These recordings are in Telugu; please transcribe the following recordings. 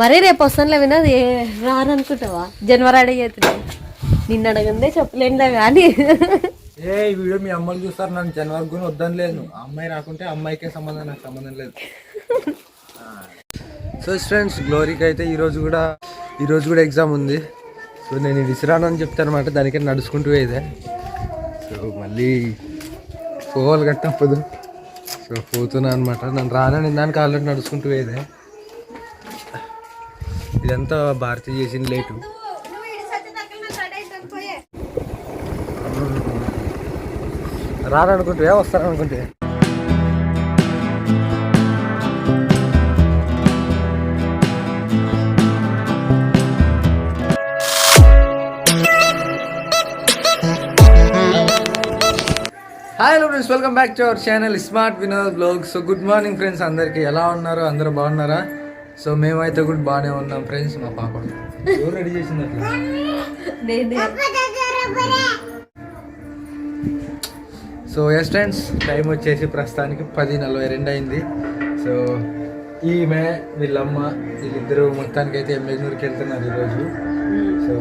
మరీ రేపు వస్తానులే వినోద్ ఏ రాననుకుంటావా జనవరి అడిగేది నిన్న అడగందే చెప్పలేనులే కానీ ఏ ఈ వీడియో మీ అమ్మలు చూస్తారు నన్ను జనవరి గురించి వద్దని లేదు అమ్మాయి రాకుంటే అమ్మాయికే సంబంధం నాకు సంబంధం లేదు. సో ఫ్రెండ్స్ గ్లోరీకి అయితే ఈరోజు కూడా ఈరోజు కూడా ఎగ్జామ్ ఉంది. సో నేను విసిరాను అని చెప్తాను అనమాట దానికే నడుచుకుంటూ పోయేదే. సో మళ్ళీ పోవాలి గట్ట తప్పదు సో పోతున్నా అనమాట నన్ను రానని దానికి ఆల్రెడీ నడుచుకుంటూ పోయేదే. ఇదంతా భారతి చేసిన లేటు. రాననుకుంటే వస్తారనుకుంటే. Hi hello friends welcome back to our channel smart Vinod blog so good morning friends అందరికీ ఎలా ఉన్నారు? అందరూ బాగున్నారా? సో మేమైతే కూడా బాగానే ఉన్నాం ఫ్రెండ్స్ మా పాప. ఎవరు రెడీ చేసింది అట్లా సో ఎస్ ఫ్రెండ్స్ టైం వచ్చేసి ప్రస్తుతానికి పది నలభై రెండు అయింది. సో ఈమె వీళ్ళమ్మ వీళ్ళిద్దరూ మొత్తానికి అయితే ఎమ్మెగ్నూరుకి వెళ్తున్నారు ఈరోజు. సో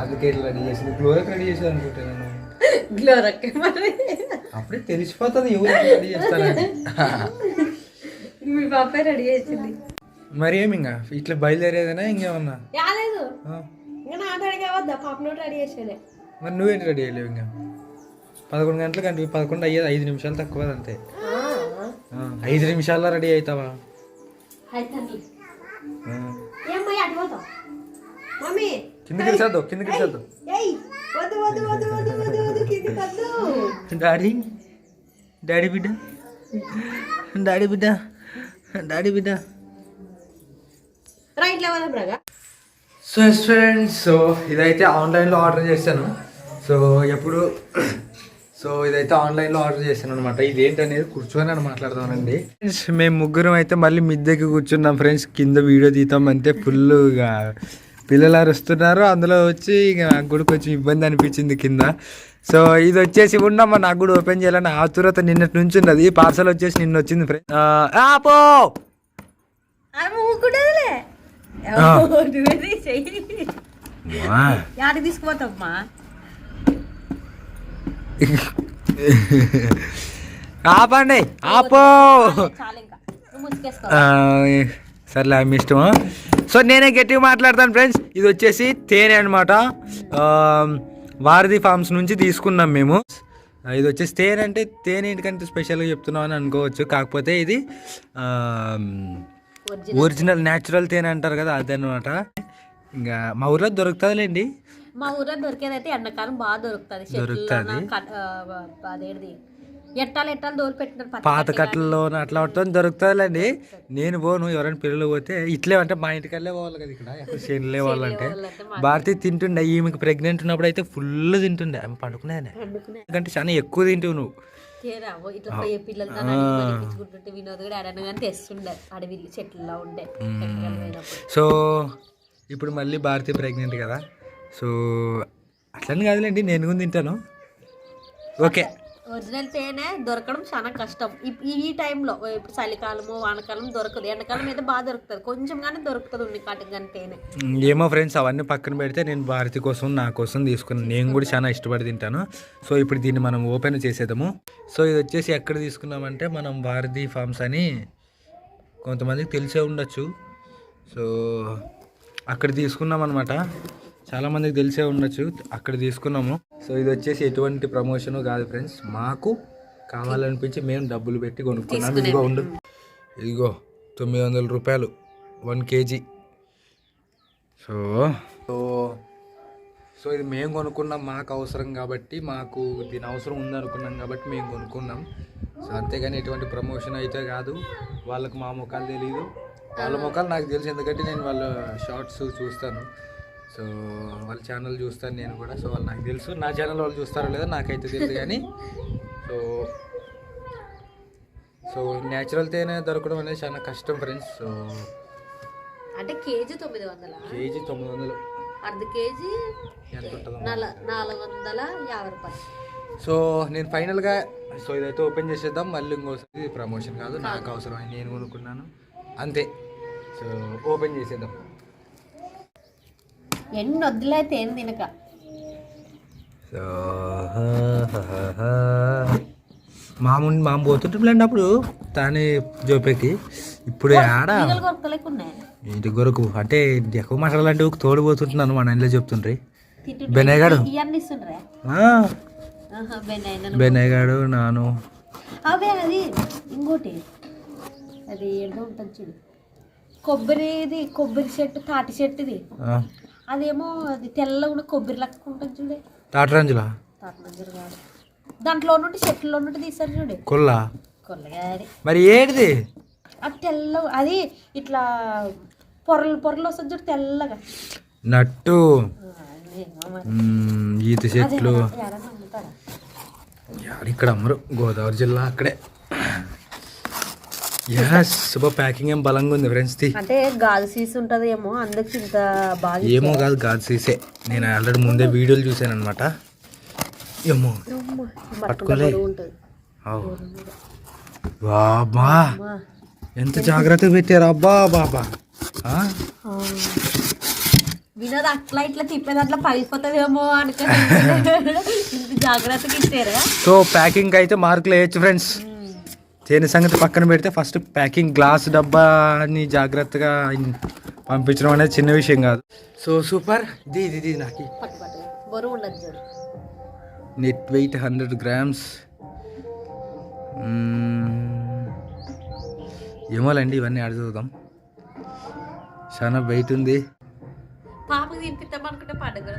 అందుకే ఇట్లా రెడీ చేసింది. గ్లోరికి రెడీ చేసేది అనుకుంటాను గ్లోరక్క మరి? అప్పుడే తెలిసిపోతుంది ఎవరు రెడీ చేస్తారని మీ పాపే రెడీ చేసింది. మరి ఏమి ఇంకా? ఇట్లా బయలుదేరేదనా ఇంకేమన్నా? రాలేదు. ఇంకా నా రెడీ కావద్దా పాప నోట్ రెడీ చేసేదే. మరి నువ్వేంటి రెడీ అయ్యలేవు ఇంకా? పదకొండు గంటలకు అంటే పదకొండు అయ్యేది ఐదు నిమిషాలు తక్కువ అంతే. ఐదు నిమిషాల్లో రెడీ అవుతావా? కిందకి వెళ్ళదు కిందకి వద్దు డాడీ? డాడీ బిడ్డ? డాడీ బిడ్డ? డాడీ బిడ్డ? రైట్లో వద్దాం బ్రగా సో ఫ్రెండ్స్ సో ఇదైతే ఆన్లైన్లో ఆర్డర్ చేశాను. సో ఎప్పుడు సో ఇదైతే ఆన్లైన్లో ఆర్డర్ చేశాను అనమాట ఇదేంటనేది కూర్చొని అని మాట్లాడదామండి. ఫ్రెండ్స్ మేము ముగ్గురం అయితే మళ్ళీ మిద్దెకి కూర్చున్నాం ఫ్రెండ్స్ కింద వీడియో తీద్దాం అంటే ఫుల్గా పిల్లలు అరుస్తున్నారు అందులో వచ్చి ఇక నాకు కూడా కొంచెం ఇబ్బంది అనిపించింది కింద. సో ఇది వచ్చేసి ఉండమ్మా నాకు కూడా ఓపెన్ చేయాలని ఆతురత నిన్నటి నుంచి ఉన్నది. పార్సల్ వచ్చేసి నిన్న వచ్చింది ఫ్రెండ్ పో! యాడికి తీసుకుపోతావమ్మా? ఆపండి ఆపో. సర్లే మీ ఇష్టం సో నేనే గట్టిగా మాట్లాడతాను ఫ్రెండ్స్ ఇది వచ్చేసి తేనె అనమాట వారధి ఫార్మ్స్ నుంచి తీసుకున్నాం మేము. ఇది వచ్చేసి తేనె అంటే తేనె ఏంటికంటే స్పెషల్గా చెప్తున్నాం అని అనుకోవచ్చు. కాకపోతే ఇది ఒరిజినల్ న్యాచురల్ తేనె అంటారు కదా అదనమాట ఇంకా మా ఊర్లో దొరుకుతుందిలేండి. మా ఊర్లో దొరికేదైతే ఎండాకాలం బాగా దొరుకుతుంది. దొరుకుతది. అదేంటి ఎట్టాలు ఎట్టాలు దోలు పెట్టినారు పాత కట్టి కట్టల్లో అట్లా ఉంటుంది దొరుకుతుందిలేండి. నేను పోను ఎవరైనా పిల్లలు పోతే ఇట్లే అంటే మా ఇంటికల్లే పోవాలి కదా ఇక్కడ ఎక్కడ చేనులే వాళ్ళంటే భారతి తింటుండే ఈమెకి ప్రెగ్నెంట్ ఉన్నప్పుడు అయితే ఫుల్ తింటుండే ఆమె వండుకునే ఎందుకంటే చాలా ఎక్కువ తింటావు నువ్వు. తేరా ఓ ఇట్లా పోయే పిల్లలతో నడిపించుకుంటుంటే వినోద్ కూడా ఆడను కానీ తెస్తుండే. అడవి చెట్లలో ఉండే. సో ఇప్పుడు మళ్ళీ భారతి ప్రెగ్నెంట్ కదా. సో అట్లని కాదులేండి నేను కూడా తింటాను. ఓకే. ఒరిజినల్ తేనె దొరకడం చాలా కష్టం. ఈ- ఈ టైంలో ఇప్పుడు చలికాలము వానకాలం దొరకదు. ఎండాకాలం అయితే బాగా దొరుకుతుంది. కొంచెం కానీ దొరుకుతుంది ఉన్ని కాటం తేనె. ఏమో ఫ్రెండ్స్ అవన్నీ పక్కన పెడితే నేను భారతి కోసం నా కోసం తీసుకున్నాను. నేను కూడా చాలా ఇష్టపడి తింటాను. సో ఇప్పుడు దీన్ని మనం ఓపెన్ చేసేద్దాము. సో ఇది వచ్చేసి ఎక్కడ తీసుకున్నామంటే మనం భారతి ఫార్మ్స్ అని కొంతమందికి తెలిసే ఉండొచ్చు. సో అక్కడ తీసుకున్నాం అనమాట చాలామందికి తెలిసే ఉండొచ్చు అక్కడ తీసుకున్నాము. సో ఇది వచ్చేసి ఎటువంటి ప్రమోషన్ కాదు ఫ్రెండ్స్ మాకు కావాలనిపించి మేము డబ్బులు పెట్టి కొనుక్కున్నాం. ఇదిగో ఉండు. ఇదిగో తొమ్మిది వందల రూపాయలు one kg. So so so ఇది మేము కొనుక్కున్నాం. మాకు అవసరం కాబట్టి మాకు దీని అవసరం ఉందనుకున్నాం కాబట్టి మేము కొనుక్కున్నాం. సో అంతేగాని ఎటువంటి ప్రమోషన్ అయితే కాదు. వాళ్ళకి మా ముఖాలు తెలియదు వాళ్ళ ముఖాలు నాకు తెలుసు ఎందుకంటే నేను వాళ్ళ షార్ట్స్ చూస్తాను. సో వాళ్ళ ఛానల్ చూస్తాను నేను కూడా. సో వాళ్ళు నాకు తెలుసు. నా ఛానల్ వాళ్ళు చూస్తారో లేదో నాకైతే తెలుసు కానీ. సో సో న్యాచురల్ తేనె దొరకడం అనేది చాలా కష్టం ఫ్రెండ్స్ సో అంటే కేజీ తొమ్మిది వందల? కేజీ తొమ్మిది వందలు. అర్ధ కేజీ? ఎంత ఉంటుందో నల నాలుగు వందల యాభై రూపాయలు. సో నేను ఫైనల్గా సో ఇదైతే ఓపెన్ చేసేద్దాం. మళ్ళీ ఇంకోసారి ప్రమోషన్ కాదు. నాకు అవసరమై నేను కొనుక్కున్నాను. అంతే. సో ఓపెన్ చేసేద్దాం. ఎన్ని వద్దులైతే ఏం తినక. సో మామూలు మామ పోతుంటే అప్పుడు తానే జోపేకి. ఇప్పుడు ఆడ? ఇంటి కొరకు అంటే ఎక్కువ మసాలా ఒక తోడు పోతుంటున్నాను మా ఇంట్లో చెప్తుండ్రి. బెన్నయ్య బెన్నయ్యగాడు నాను. అవే అది ఇంకోటి. అది ఏదో ఉంటుంది చూడు. కొబ్బరిది కొబ్బరి చెట్టు తాటి చెట్టుది. అదేమో అది తెల్లగా ఉన్న కొబ్బరి లెక్క ఉంటుంది చూడే. తాటరంజులా? కాదు. దాంట్లో నుండి చెట్లలో నుండి తీసారు చూడు. కొల్లా? కొల్లగారి. మరి ఏంటిది? అది తెల్ల అది ఇట్లా పొరలు పొరలు వస్తుంది చూడు తెల్లగా. నట్టు. ఈత చెట్లు. ఇక్కడ అమ్మరు? గోదావరి జిల్లా అక్కడే. శుభ ప్యాకింగ్ ఏం బలంగా ఉంది ఫ్రెండ్స్ ది అంటే గాజు సీస్ ఉంటది ఏమో అందుకు ఇంత బాగా ఏమో కాదు గాజు సీసే. నేను ఆల్రెడీ ముందే వీడియోలు చూసాను అనమాట ఏమో పట్టుకోలే. అమ్మా. ఎంత జాగ్రత్తగా పెట్టారు అబ్బా బాబా. వినోద్ అట్లా ఇట్లా తిప్పేది అట్లా పగిలిపోతుందేమో అనుకుని ఇంత జాగ్రత్తగా ఇచ్చారా. సో ప్యాకింగ్ అయితే మార్కులు వేయచ్చు ఫ్రెండ్స్ దేని సంగతి పక్కన పెడితే ఫస్ట్ ప్యాకింగ్ గ్లాస్ డబ్బాని జాగ్రత్తగా పంపించడం అనేది చిన్న విషయం కాదు. సో సూపర్ ఇది ఇది ఇది నాకు. నెట్ వెయిట్ హండ్రెడ్ గ్రామ్స్ ఏమోలండి ఇవన్నీ ఆడ చూద్దాం. చాలా వెయిట్ ఉంది. పాపకి తినిపిద్దాం అనుకుంటే పండుగ కూడా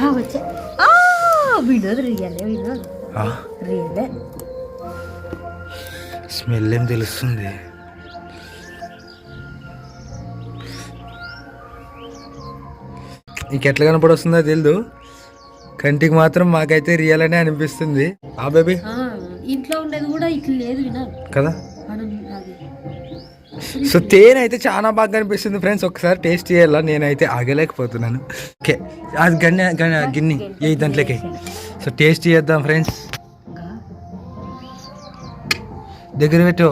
బాబు వచ్చే. వినోద్ రియలే వినోద్. రియలే స్మెల్ ఏం తెలుస్తుంది? నీకు ఎట్లా కనపడొస్తుందో తెలియదు కంటికి మాత్రం మాకైతే రియల్ అనే అనిపిస్తుంది. ఆ బేబీ. ఇంట్లో ఉండేది కూడా ఇట్లా లేదు కదా? సో తేనె అయితే చాలా బాగా అనిపిస్తుంది ఫ్రెండ్స్. ఒకసారి టేస్ట్ చేయాలా? నేనైతే ఆగలేకపోతున్నాను. ఓకే అది గన్నె గన్నె గిన్నె. ఏ దాంట్లోకి సో టేస్ట్ చేద్దాం ఫ్రెండ్స్. దగ్గర పెట్టు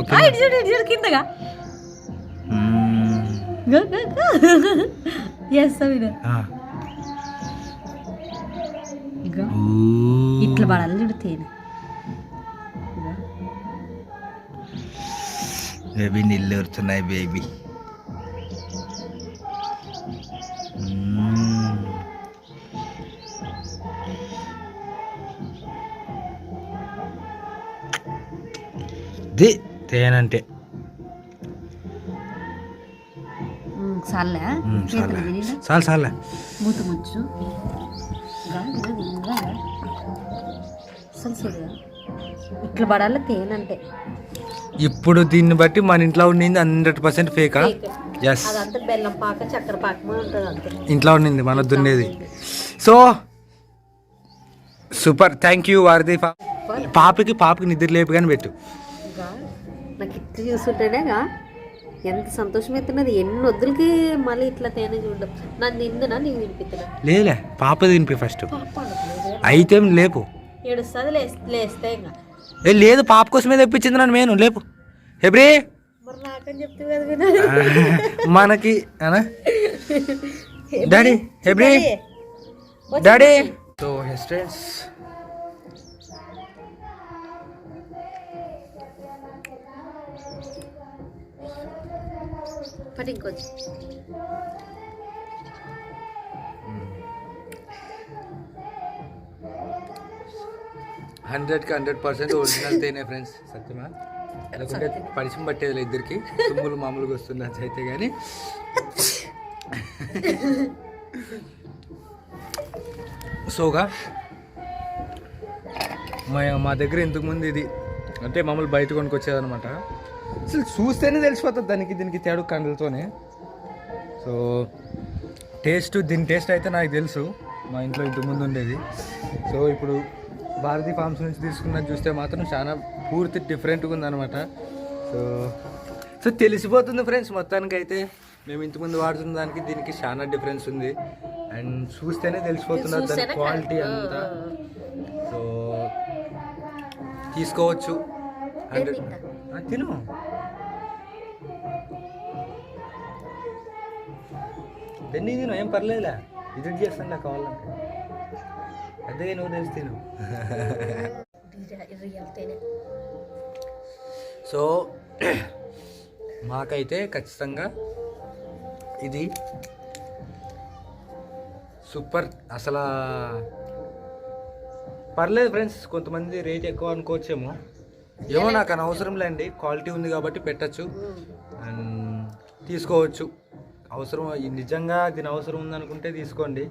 ఇట్లా పడాలి చూడు తేనె. బేబీ నీళ్ళు ఊరుతున్నాయి బేబీ. తేనంటే. చాలే చాలే. ఇట్లా పడాలి తేనంటే. ఇప్పుడు దీన్ని బట్టి మన ఇంట్లో ఉండింది హండ్రెడ్ పర్సెంట్ ఫేకా. ఎస్ బెల్లం పాక చక్కెర ఇంట్లో ఉండింది మన దున్నేది. So super. థ్యాంక్ యూ వారధి పా- పాపకి పాపకి నిద్ర లేపు కానీ పెట్టు నాకు ఇట్లా చూస్తుంటేనేగా ఎంత సంతోషం అవుతున్నది ఎన్ని వద్దులకి మళ్ళీ ఇట్లా తేనె చూడడం. నన్ను తిందునా నీకు తినిపిస్తున్నా. లేలే పాప తినిపి ఫస్ట్. అయితే లేపు. ఏడుస్తుంది లేస్ లేస్తే ఇంకా. ఏ లేదు పాప కోసమే తెప్పించింది నన్ను నేను లేపు. ఎబ్రి మరి నాకని చెప్తే కదా వినాలి మనకి అనా డాడీ ఎబ్రి డాడీ? సో హెస్ ఫ్రెండ్స్ పట్టి హండ్రెడ్కి హండ్రెడ్ పర్సెంట్ ఒరిజినల్ తేనే ఫ్రెండ్స్ సత్యమా? లేకుంటే పరిచయం పట్టేది ఇద్దరికి. తుమ్ములు మామూలుగా వస్తున్నది అయితే కానీ సోగా మా మా దగ్గర ఇంతకుముందు ఇది అంటే మామూలు బయట కొనుక్కొచ్చేదనమాట అసలు చూస్తేనే తెలిసిపోతుంది దానికి దీనికి తేడు కండలతోనే. సో టేస్ట్ దీని టేస్ట్ అయితే నాకు తెలుసు మా ఇంట్లో ఇంతకుముందు ఉండేది. సో ఇప్పుడు భారతీ ఫార్మ్స్ నుంచి తీసుకున్నది చూస్తే మాత్రం చాలా పూర్తి డిఫరెంట్గా ఉందన్నమాట. సో సో తెలిసిపోతుంది ఫ్రెండ్స్ మొత్తానికి అయితే మేము ఇంతకుముందు వాడుతున్న దానికి దీనికి చాలా డిఫరెన్స్ ఉంది. అండ్ చూస్తేనే తెలిసిపోతుంది దాని క్వాలిటీ అంతా. సో తీసుకోవచ్చు. ఆ, తిను. పెన్ని తిను ఏం పర్లేదులే. ఇది చేస్తాను నాకు కావాలంటే. అదే నువ్వు తెలిసి తిను. రియల్ తేనె సో మాకైతే ఖచ్చితంగా ఇది సూపర్. అసలు పర్లేదు ఫ్రెండ్స్ కొంతమంది రేట్ ఎక్కువ అనుకోవచ్చేమో. ఏమో నాకు అనవసరం లేండి క్వాలిటీ ఉంది కాబట్టి పెట్టచ్చు. అండ్ తీసుకోవచ్చు. అవసరం నిజంగా దీని అవసరం ఉందనుకుంటే తీసుకోండి.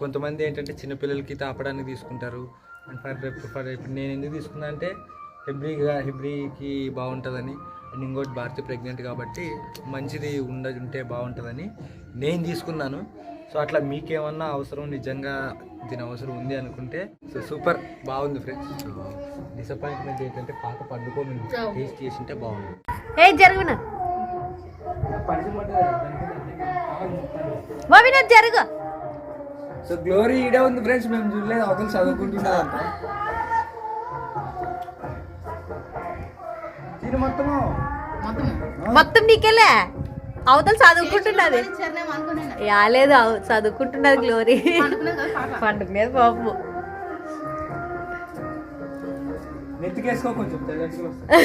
కొంతమంది ఏంటంటే చిన్నపిల్లలకి తాపడానికి తీసుకుంటారు. అండ్ ఫర్ ఫర్ ఇప్పుడు నేను ఎందుకు తీసుకున్నా అంటే హెబ్రీగా హెబ్రీకి బాగుంటుందని అండ్ ఇంకోటి భారతి ప్రెగ్నెంట్ కాబట్టి మంచిది ఉండ ఉంటే బాగుంటుందని నేను తీసుకున్నాను. సో అట్లా మీకేమన్నా అవసరం నిజంగా దీని అవసరం ఉంది అనుకుంటే సో సూపర్ బాగుంది ఫ్రెండ్స్. డిసప్పాయింట్మెంట్ ఏంటంటే పాత పండుకొని టేస్ట్ చేసింటే బాగుంది ఏ జరుగున? జరుగు. సో గ్లోరీ ఈడే ఉంది ఫ్రెండ్స్ మేము చూడలేదు అవతల చదువుకుంటున్నారంట దీని మొత్తము? మొత్తం నీకెళ్ళే అవతల చదువుకుంటున్నది. యాలేదు అవు- చదువుకుంటున్నది గ్లోరీ నెత్తికేసుకో కొంచెం వస్తుంది.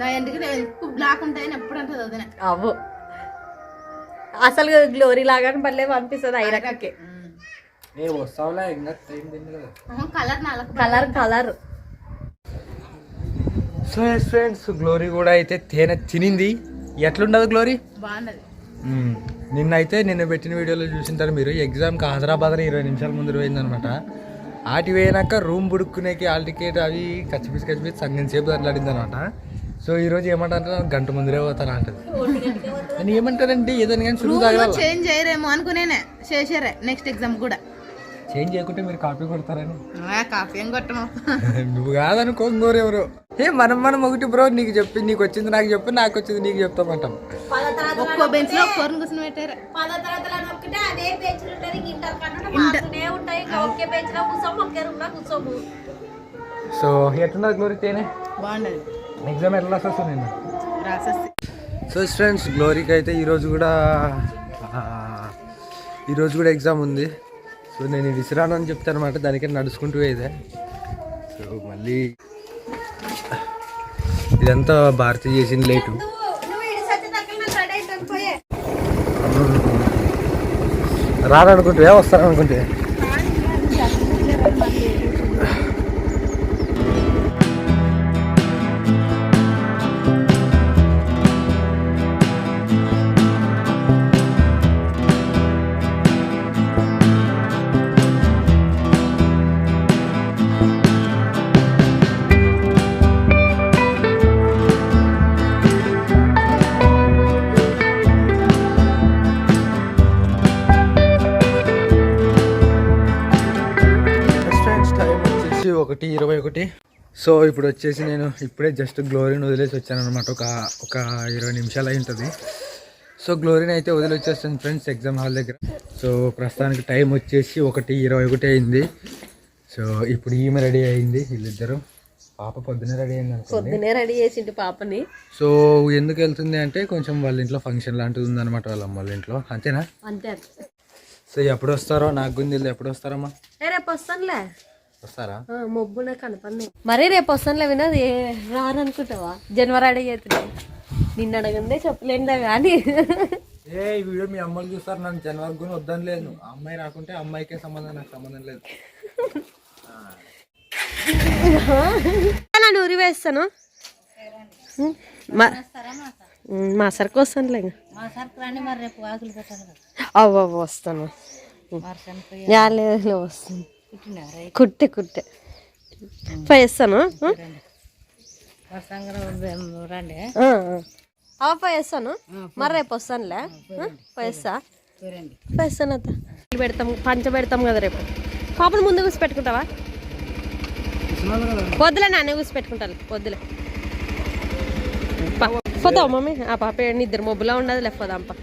నా ఎందుకంటే ఎక్కువ బ్లాక్ ఉంటాయని ఎప్పుడు అంటది అవ్వు. అసలు గ్లోరీ లాగానే పర్లేదు అనిపిస్తుంది ఐరకకి colour. నాలకు colour colour. So yes friends Glory కూడా అయితే తేనె తినింది. ఎట్లుండదు గ్లోరీ బాగున్నది మ్మ్. నిన్నైతే నిన్న పెట్టిన వీడియోలో చూసింటారు మీరు ఎగ్జామ్కి హైదరాబాద్ ఇరవై నిమిషాల ముందు పోయిందనమాట ఆటి పోయినాక రూమ్ బుడుక్కునేకి హాల్ టికెట్ అవి కచ్చిపిసి కచ్చిపిసి సంగం సేపు అట్లాడింది అనమాట సో ఈరోజు ఏమంటారంటే గంట ముందరే పోతాను అంటది అని ఏమంటారంటే ఏదైనా కానీ సులువు తాగల చేంజ్ చేయరేమో అనుకునేనే చేసారే నెక్స్ట్ ఎగ్జామ్ కూడా. చేంజ్ చేయకుంటే మీరు కాపీ కొడతారని. ఆ, కాఫీ ఏం కొట్టము. నువ్వు కాదనుకో ఇంకోరెవరు ఏ మనం మనం ఒకటి బ్రో నీకు చెప్పి నీకు వచ్చింది నాకు చెప్పి నాకు వచ్చింది నీకు చెప్తామంటాం ఒక్కో బెంచ్లో ఒక్కోరిని కూర్చొని పెట్టారు. పదో తరగతిలో ఒకటే అదే బెంచ్లు ఉంటుంది ఇంటర్ కన్నా మారుతూనే ఉంటాయి ఇంకా ఒకే బెంచ్లో కూర్చోము ఒకే రూమ్లో కూర్చోము. సో ఎట్లున్నది గ్లోరీ తేనే బాగున్నది ఎగ్జామ్ ఎట్లా నేను సో ఫ్రెండ్స్ గ్లోరీకి అయితే ఈరోజు కూడా ఆ, ఈరోజు కూడా ఎగ్జామ్ ఉంది. సో నేను విసిరాను అని చెప్తాను అనమాట దానికే నడుచుకుంటూ పోయేదే. సో మళ్ళీ ఇదంతా భారతి చేసిన లేటు. నువ్వు ఇడి సత్యదాకా రెడీ అయిపోయి పోయే. రారనుకుంటే వస్తారనుకుంటే సో ఇప్పుడు వచ్చేసి నేను ఇప్పుడే జస్ట్ గ్లోరీని వదిలేసి వచ్చాను అనమాట ఒక ఒక ఇరవై నిమిషాలు అయి ఉంటుంది. సో గ్లోరీని అయితే వదిలి వచ్చేస్తాను ఫ్రెండ్స్ ఎగ్జామ్ హాల్ దగ్గర. సో ప్రస్తుతానికి టైం వచ్చేసి ఒకటి ఇరవై ఒకటి అయింది. సో ఇప్పుడు ఈమె రెడీ అయింది వీళ్ళిద్దరు. పాప పొద్దునే రెడీ అయింది పొద్దునే రెడీ చేసిండు పాపని. సో ఎందుకు వెళ్తుంది అంటే కొంచెం వాళ్ళ ఇంట్లో ఫంక్షన్ లాంటిది ఉందన్నమాట వాళ్ళ అమ్మ వాళ్ళ ఇంట్లో. అంతేనా? అంతే. సో ఎప్పుడు వస్తారో నాకు గుంది ఎప్పుడు వస్తారమ్మా? రేపు వస్తానులే. మబ్బు నాకు కనపడి మరి రేపు వస్తానులే వినది రారనుకుంటావా? జనవరి అడిగి అవుతున్నాయి నిన్న అడగందే చెప్పలేందా కానీ ఏ ఈ వీడియో మీ అమ్మలు చూస్తారు నన్ను జనవరి గురించి వద్దని లేదు. అమ్మాయి రాకుంటే అమ్మాయికే సంబంధం నాకు సంబంధం లేదు. నన్ను ఊరి వేస్తాను. మా సరికి వస్తానులే ఇంకా. మా సరుకు రండి మరి రేపు వాకులు పెట్టాలి కదా. అవ్వ వస్తాను. లేదు, వస్తాను. కుట్టే కుట్టే. వేస్తాను? సంగరం రండి. అవ వేస్తాను? మరి రేపు వస్తానులే. వేస్తా. చూడండి. వేస్తాను అత్త? పెడతాం పంచ పెడతాం కదా రేపు. పాపను ముందు కూసి పెట్టుకుంటావా వద్దులే నాన్న కూసి పెట్టుకుంటాను వద్దులే. పా- పోతావా మమ్మీ? ఆ పాప నిద్ర మొబ్బులా ఉండదు లే పోదాంపా